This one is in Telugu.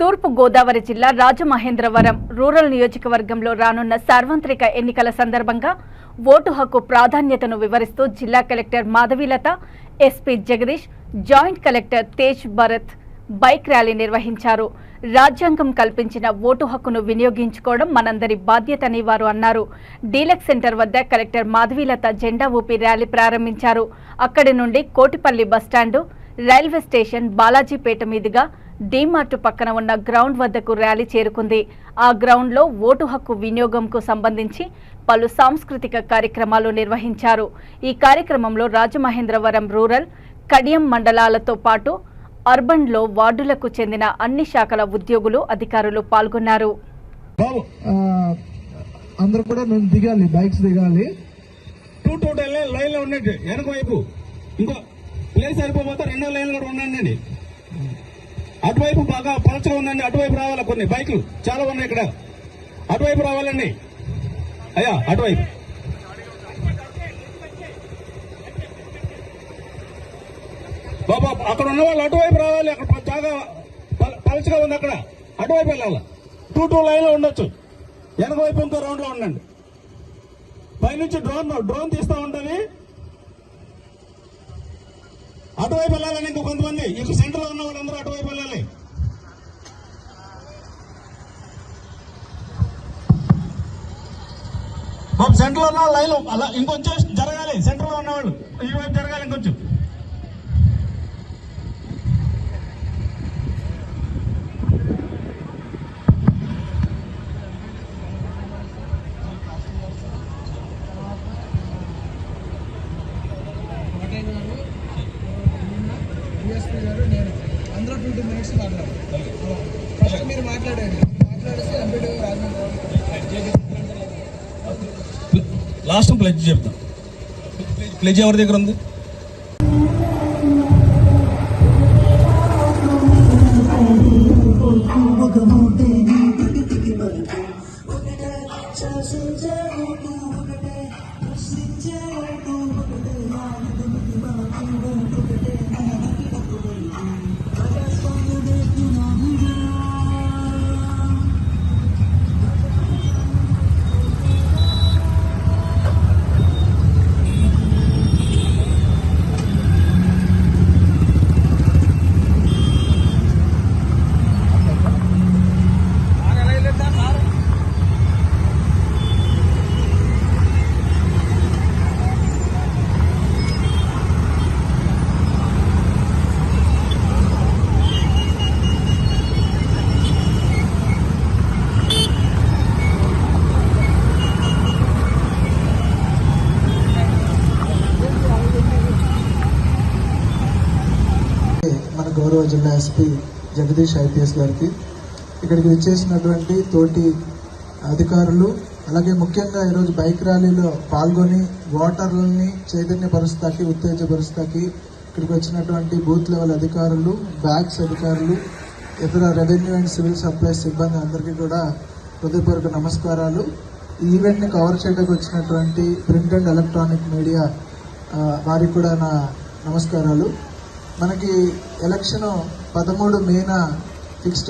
తూర్పు గోదావరి జిల్లా రాజమహేంద్రవరం రూరల్ నియోజకవర్గంలో రానున్న సార్వత్రిక ఎన్నికల సందర్భంగా ఓటు హక్కు ప్రాధాన్యతను వివరిస్తూ జిల్లా collector Madhavilatha SP Jagadish joint collector Tej Bharat bike rally నిర్వహించారు. రాజ్యాంగం కల్పించిన ఓటు హక్కును వినియోగించుకోవడం మనందరి బాధ్యతని వారు అన్నారు. డీలక్స్ సెంటర్ వద్ద కలెక్టర్ మాధవీలత జెండా ఊపి ర్యాలీ ప్రారంభించారు. అక్కడి నుండి Kotipalli bus stand railway station Balajipet మీదుగా డీమార్ట్ పక్కన ఉన్న గ్రౌండ్ వద్దకు ర్యాలీ చేరుకుంది. ఆ గ్రౌండ్లో ఓటు హక్కు వినియోగంకు సంబంధించి పలు సాంస్కృతిక కార్యక్రమాలు నిర్వహించారు. ఈ కార్యక్రమంలో రాజమహేంద్రవరం రూరల్ కడియం మండలాలతో పాటు అర్బన్లో వార్డులకు చెందిన అన్ని శాఖల ఉద్యోగులు అధికారులు పాల్గొన్నారు. అందరూ కూడా మేము దిగాలి బైక్స్ దిగాలి. టూ టూ లైన్లో ఉన్నట్టు వెనక వైపు. ఇంకో ప్లేస్ సరిపోతే రెండో లైన్ కూడా ఉండండి అటువైపు బాగా పలచగా ఉందండి అటువైపు రావాలి కొన్ని బైకులు? చాలా ఉన్నాయి ఇక్కడ. అటువైపు రావాలండి. అయ్యా అటువైపు. బాబా అక్కడ ఉన్న వాళ్ళు అటువైపు రావాలి అక్కడ బాగా పలచగా ఉంది అక్కడ. అటువైపు వెళ్ళాలి? టూ టూ లైన్లో ఉండొచ్చు. వెనక వైపు ఇంకో రౌండ్లో ఉండండి. పైనుంచి డ్రోన్ డ్రోన్ తీస్తా ఉంటుంది అటువైపు వెళ్ళాలని ఇంకో కొంతమంది. ఇటు సెంటర్లో ఉన్న వాళ్ళందరూ అటువైపు వెళ్ళాలి. బాబు సెంటర్లో ఉన్న లైన్ అలా ఇంకొంచెం జరగాలి. సెంటర్లో ఉన్నవాళ్ళు ఈ వైపు జరగాలి. ట్వంటీ మినిట్స్ మాట్లాడారు ఫస్ట్ మీరు మాట్లాడండి. మాట్లాడేసి ఎంపీడీ రాజమండ్రి లాస్ట్ ప్లెజ్ చెప్తాం. ప్లెజ్ ఎవరి దగ్గర ఉంది? గౌరవ జిల్లా ఎస్పీ జగదీష్ ఐపీఎస్ గారికి. ఇక్కడికి వచ్చేసినటువంటి తోటి అధికారులు అలాగే ముఖ్యంగా ఈరోజు బైక్ ర్యాలీలో పాల్గొని ఓటర్లని చైతన్యపరుస్తాకి ఉత్తేజపరుస్తాకి ఇక్కడికి వచ్చినటువంటి బూత్ లెవెల్ అధికారులు బ్యాగ్స్ అధికారులు ఇతర రెవెన్యూ అండ్ సివిల్ సప్లైస్ సిబ్బంది అందరికీ కూడా హృదయపూర్వక నమస్కారాలు. ఈ ఈవెంట్ని కవర్ చేయడానికి వచ్చినటువంటి ప్రింట్ అండ్ ఎలక్ట్రానిక్ మీడియా వారికి కూడా నా నమస్కారాలు. మనకి ఎలక్షన్ పదమూడు మేన ఫిక్స్డ్